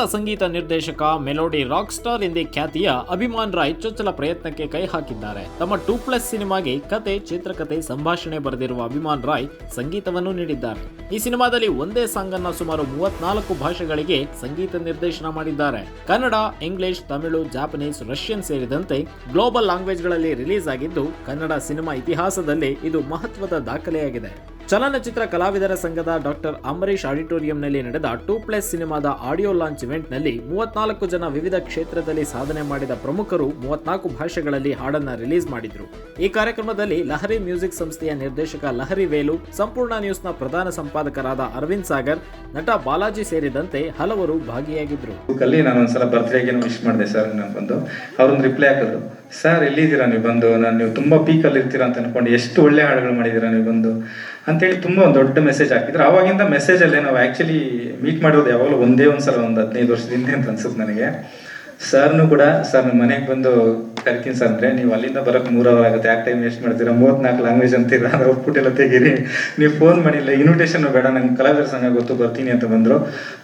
ಸಂಗೀತ ನಿರ್ದೇಶಕ melody rock star ಎಂದೇ ಖ್ಯಾತಿಯ ಅಭಿಮಾನ್ ರಾಯ್ ಚೊಚ್ಚಲ ಪ್ರಯತ್ನಕ್ಕೆ ಕೈ ಹಾಕಿದ್ದಾರೆ. ತಮ್ಮ ಟೂ ಪ್ಲಸ್ ಸಿನಿಮಾಗೆ ಕತೆ ಚಿತ್ರಕಥೆ ಸಂಭಾಷಣೆ ಬರೆದಿರುವ ಅಭಿಮಾನ್ ರಾಯ್ ಸಂಗೀತವನ್ನು ನೀಡಿದ್ದಾರೆ. ಈ ಸಿನಿಮಾದಲ್ಲಿ ಒಂದೇ ಸಾಂಗ್ ಅನ್ನ ಸುಮಾರು ಮೂವತ್ನಾಲ್ಕು ಭಾಷೆಗಳಿಗೆ ಸಂಗೀತ ನಿರ್ದೇಶನ ಮಾಡಿದ್ದಾರೆ. Kannada, English, Tamil, Japanese, Russian ಸೇರಿದಂತೆ ಗ್ಲೋಬಲ್ ಲ್ಯಾಂಗ್ವೇಜ್ಗಳಲ್ಲಿ ರಿಲೀಸ್ ಆಗಿದ್ದು, ಕನ್ನಡ ಸಿನಿಮಾ ಇತಿಹಾಸದಲ್ಲಿ ಇದು ಮಹತ್ವದ ದಾಖಲೆಯಾಗಿದೆ. ಚಲನಚಿತ್ರ ಕಲಾವಿದರ ಸಂಘದ ಡಾಕ್ಟರ್ ಅಂಬರೀಶ್ ಆಡಿಟೋರಿಯಂನಲ್ಲಿ ನಡೆದ ಟೂ ಪ್ಲಸ್ ಸಿನಿಮಾದ ಆಡಿಯೋ ಲಾಂಚ್ ಇವೆಂಟ್ನಲ್ಲಿ ಮೂವತ್ನಾಲ್ಕು ಜನ ವಿವಿಧ ಕ್ಷೇತ್ರದಲ್ಲಿ ಸಾಧನೆ ಮಾಡಿದ ಪ್ರಮುಖರು ಮೂವತ್ನಾಲ್ಕು ಭಾಷೆಗಳಲ್ಲಿ ಹಾಡನ್ನ ರಿಲೀಸ್ ಮಾಡಿದ್ರು. ಈ ಕಾರ್ಯಕ್ರಮದಲ್ಲಿ ಲಹರಿ ಮ್ಯೂಸಿಕ್ ಸಂಸ್ಥೆಯ ನಿರ್ದೇಶಕ ಲಹರಿ ವೇಲು, ಸಂಪೂರ್ಣ ನ್ಯೂಸ್ನ ಪ್ರಧಾನ ಸಂಪಾದಕರಾದ ಅರವಿಂದ್ ಸಾಗರ್, ನಟ ಬಾಲಾಜಿ ಸೇರಿದಂತೆ ಹಲವರು ಬರ್ತ್ಡೇಗೆ ವಿಶ್ ಮಾಡಿದೆ ಸರ್ ರಿಪ್ಲೈ ಹಾಕಿದ್ರು. ಸರ್ ಎಲ್ಲಿದ್ದೀರಾ? ನೀವು ಬಂದು ನಾನು ನೀವು ತುಂಬ ಪೀಕಲ್ಲಿ ಇರ್ತೀರಾ? ಅಂತ ಅನ್ಕೊಂಡು, ಎಷ್ಟು ಒಳ್ಳೆ ಹಾಡುಗಳು ಮಾಡಿದ್ದೀರಾ ನೀವು ಬಂದು? ಅಂತೇಳಿ ತುಂಬ ಒಂದು ದೊಡ್ಡ ಮೆಸೇಜ್ ಹಾಕಿದ್ರು. ಆವಾಗಿಂದ ಮೆಸೇಜಲ್ಲೇ ನಾವು ಆ್ಯಕ್ಚುಲಿ ಮೀಟ್ ಮಾಡೋದು ಯಾವಾಗಲೂ ಒಂದೇ ಒಂದು ಸಲ ಒಂದು ಹದಿನೈದು ವರ್ಷದಿಂದ ಅಂತ ಅನ್ಸುತ್ತೆ ನನಗೆ. ಸರ್ನು ಕೂಡ ಸರ್ ನಮ್ಮ ಮನೆಗೆ ಬಂದು ಕರಿತೀನಿ ಸರ್ ಅಂದರೆ ನೀವು ಅಲ್ಲಿಂದ ಬರೋಕ್ಕೆ ಮೂರು ಅವರ್ ಆಗುತ್ತೆ. ಯಾಕೆ ಟೈಮ್ ವೇಸ್ಟ್ ಮಾಡ್ತೀರಾ? ಮೂವತ್ನಾಲ್ಕು ಲ್ಯಾಂಗ್ವೇಜ್ ಅಂತೀರಾ? ಅದು ಎಲ್ಲ ತೆಗೀರಿ. ನೀವು ಫೋನ್ ಮಾಡಿಲ್ಲ ಇನ್ವಿಟೇಷನ್ ಬೇಡ, ನಂಗೆ ಕಲಾವಿದರ ಸಂಘ ಗೊತ್ತು, ಬರ್ತೀನಿ ಅಂತ ಬಂದರು.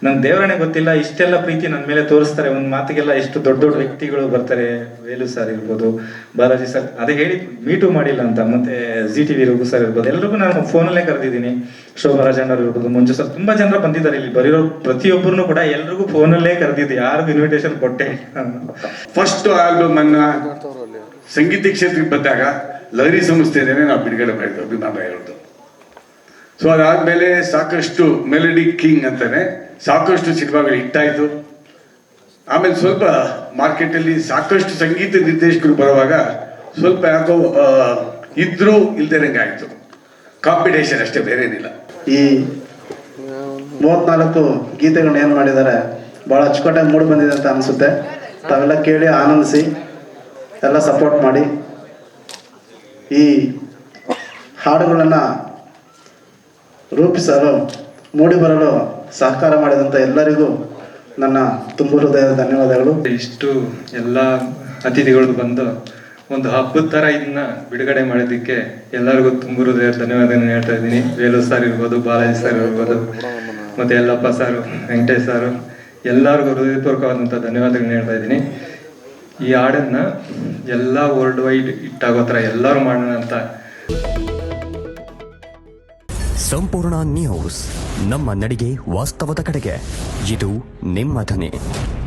ನಂಗೆ ದೇವರಣೆ ಗೊತ್ತಿಲ್ಲ, ಇಷ್ಟೆಲ್ಲ ಪ್ರೀತಿ ನನ್ನ ಮೇಲೆ ತೋರಿಸ್ತಾರೆ. ಒಂದು ಮಾತಿಗೆಲ್ಲ ಎಷ್ಟು ದೊಡ್ಡ ದೊಡ್ಡ ವ್ಯಕ್ತಿಗಳು ಬರ್ತಾರೆ. ವೇಲು ಸರ್ ಇರ್ಬೋದು, ಬಾಲಾಜಿ ಸರ್ ಅದೇ ಹೇಳಿ ಮೀಟು ಮಾಡಿಲ್ಲ ಅಂತ, ಮತ್ತೆ G T V Raghu sir ಇರ್ಬೋದು. ಎಲ್ಲರಿಗೂ ನಾನು ಫೋನಲ್ಲೇ ಕರೆದಿದ್ದೀನಿ. ಶೋಭಾ ರಾಜಣ್ಣವ್ರು ಇರ್ಬೋದು, ಮಂಜು ಸರ್ ತುಂಬಾ ಜನರು ಬಂದಿದ್ದಾರೆ ಇಲ್ಲಿ. ಬರೀರೋ ಪ್ರತಿಯೊಬ್ಬರನ್ನು ಕೂಡ ಎಲ್ರಿಗೂ ಫೋನಲ್ಲೇ ಕರೆದಿದ್ದು. ಯಾರಿಗೂ ಇನ್ವಿಟೇಷನ್ ಕೊಟ್ಟೆ. ಫಸ್ಟ್ ಆಲ್ಬಮ್ ಅನ್ನ ಸಂಗೀತ ಕ್ಷೇತ್ರಕ್ಕೆ ಬಂದಾಗ ಲಹರಿ ಸಂಸ್ಥೆನೇ ನಾವು ಬಿಡುಗಡೆ ಮಾಡಿದ್ದು ಅಭಿಮಾನ ಹೇಳ್ದು. ಸೊ ಅದಾದ್ಮೇಲೆ ಸಾಕಷ್ಟು ಮೆಲಡಿ ಕಿಂಗ್ ಅಂತಾನೆ ಸಾಕಷ್ಟು ಸಿನಿಮಾಗಳು ಹಿಟ್ಟಾಯಿತು ಆಮೇಲೆ ಸ್ವಲ್ಪ ಮಾರ್ಕೆಟಲ್ಲಿ ಸಾಕಷ್ಟು ಸಂಗೀತ ನಿರ್ದೇಶಕರು ಬರುವಾಗ ಸ್ವಲ್ಪ ಯಾಕೋ ಇದ್ರೂ ಇಲ್ದೇನಂಗೆ ಆಯ್ತು. ಕಾಂಪಿಟೇಷನ್ ಅಷ್ಟೇ, ಬೇರೆ ಏನಿಲ್ಲ. ಈ ಮೂವತ್ನಾಲ್ಕು ಗೀತೆಗಳನ್ನ ಏನು ಮಾಡಿದ್ದಾರೆ ಭಾಳ ಅಚ್ಚುಕಟ್ಟಾಗಿ ಮೂಡ್ ಬಂದಿದೆ ಅಂತ ಅನಿಸುತ್ತೆ. ತಾವೆಲ್ಲ ಕೇಳಿ ಆನಂದಿಸಿ. ಎಲ್ಲ ಸಪೋರ್ಟ್ ಮಾಡಿ ಈ ಹಾಡುಗಳನ್ನು ರೂಪಿಸಲು, ಮೂಡಿ ಬರಲು ಸಹಕಾರ ಮಾಡಿದಂಥ ಎಲ್ಲರಿಗೂ ನನ್ನ ತುಂಬ ಹೃದಯದ ಧನ್ಯವಾದಗಳು. ಇಷ್ಟು ಎಲ್ಲ ಅತಿಥಿಗಳು ಬಂದು ಒಂದು ಹಬ್ಬದ ಥರ ಇದನ್ನ ಬಿಡುಗಡೆ ಮಾಡಿದ್ದಕ್ಕೆ ಎಲ್ಲರಿಗೂ ತುಂಬ ಹೃದಯ ಧನ್ಯವಾದಗಳನ್ನು ಹೇಳ್ತಾ ಇದ್ದೀನಿ. ವೇಲು ಸರ್ ಇರ್ಬೋದು, ಬಾಲಾಜಿ ಸರ್ ಇರ್ಬೋದು, ಮತ್ತು ಯಲ್ಲಪ್ಪ ಸಾರು ವೆಂಕಟೇಶ್ ಸಾರು ಎಲ್ಲರಿಗೂ ಹೃದಯಪೂರ್ವಕವಾದಂಥ ಧನ್ಯವಾದಗಳನ್ನ ಹೇಳ್ತಾ ಇದ್ದೀನಿ. ಈ ಹಾಡನ್ನ ಎಲ್ಲ ವರ್ಲ್ಡ್ ವೈಡ್ ಇಟ್ಟಾಗೋ ಎಲ್ಲರೂ ಮಾಡೋಣ ಅಂತ. ಸಂಪೂರ್ಣ ನ್ಯೂಸ್ ನಮ್ಮ ನಡಿಗೆ ವಾಸ್ತವದ ಕಡೆಗೆ. ಇದು ನಿಮ್ಮ ಧ್ವನಿ.